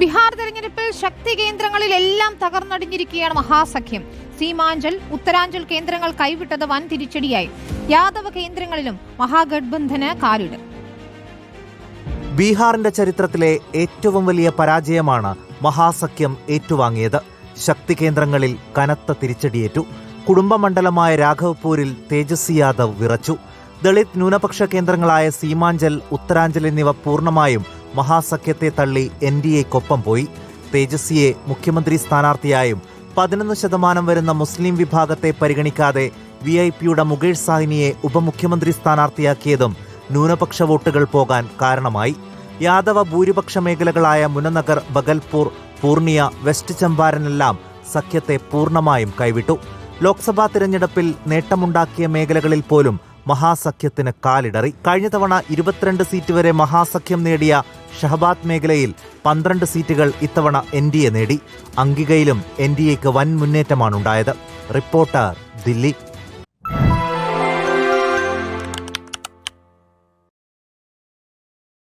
ബീഹാർ തെരഞ്ഞെടുപ്പിൽ ശക്തി കേന്ദ്രങ്ങളിലെല്ലാം തകർന്നടിഞ്ഞിരിക്കുകയാണ് മഹാസഖ്യം. സീമാഞ്ചൽ ഉത്തരാഞ്ചൽ കേന്ദ്രങ്ങൾ കൈവിട്ടത് വൻ തിരിച്ചടിയായി. യാദവ കേന്ദ്രങ്ങളിലും മഹാഗഡ്ബന്ധന് കാലിട് ബീഹാറിന്റെ ചരിത്രത്തിലെ ഏറ്റവും വലിയ പരാജയമാണ് മഹാസഖ്യം ഏറ്റുവാങ്ങിയത്. ശക്തി കേന്ദ്രങ്ങളിൽ കനത്ത തിരിച്ചടിയേറ്റു. കുടുംബമണ്ഡലമായ രാഘവ്പൂരിൽ തേജസ്വി യാദവ് വിറച്ചു. ദളിത് ന്യൂനപക്ഷ കേന്ദ്രങ്ങളായ സീമാഞ്ചൽ ഉത്തരാഞ്ചൽ എന്നിവ പൂർണമായും മഹാസഖ്യത്തെ തള്ളി എൻ ഡി എക്കൊപ്പം പോയി. തേജസ്വിയെ മുഖ്യമന്ത്രി സ്ഥാനാർത്ഥിയായും പതിനൊന്ന് ശതമാനം വരുന്ന മുസ്ലിം വിഭാഗത്തെ പരിഗണിക്കാതെ വി ഐ പിയുടെ മുകേഷ് സാഹിനിയെ ഉപമുഖ്യമന്ത്രി സ്ഥാനാർത്ഥിയാക്കിയതും ന്യൂനപക്ഷ വോട്ടുകൾ പോകാൻ കാരണമായി. യാദവ ഭൂരിപക്ഷ മേഖലകളായ മുനനഗർ ബഗൽപൂർ പൂർണിയ വെസ്റ്റ് ചമ്പാരനെല്ലാം സഖ്യത്തെ പൂർണമായും കൈവിട്ടു. ലോക്സഭാ തിരഞ്ഞെടുപ്പിൽ നേട്ടമുണ്ടാക്കിയ മേഖലകളിൽ പോലും മഹാസഖ്യത്തിന് കാലിടറി. കഴിഞ്ഞ തവണ ഇരുപത്തിരണ്ട് സീറ്റ് വരെ മഹാസഖ്യം നേടിയ ഷഹബാദ് മേഖലയിൽ പന്ത്രണ്ട് സീറ്റുകൾ ഇത്തവണ എൻ ഡി എ നേടി. അംഗികയിലും എൻ ഡി എക്ക് വൻ മുന്നേറ്റമാണുണ്ടായത്. റിപ്പോർട്ടർ ദില്ലി.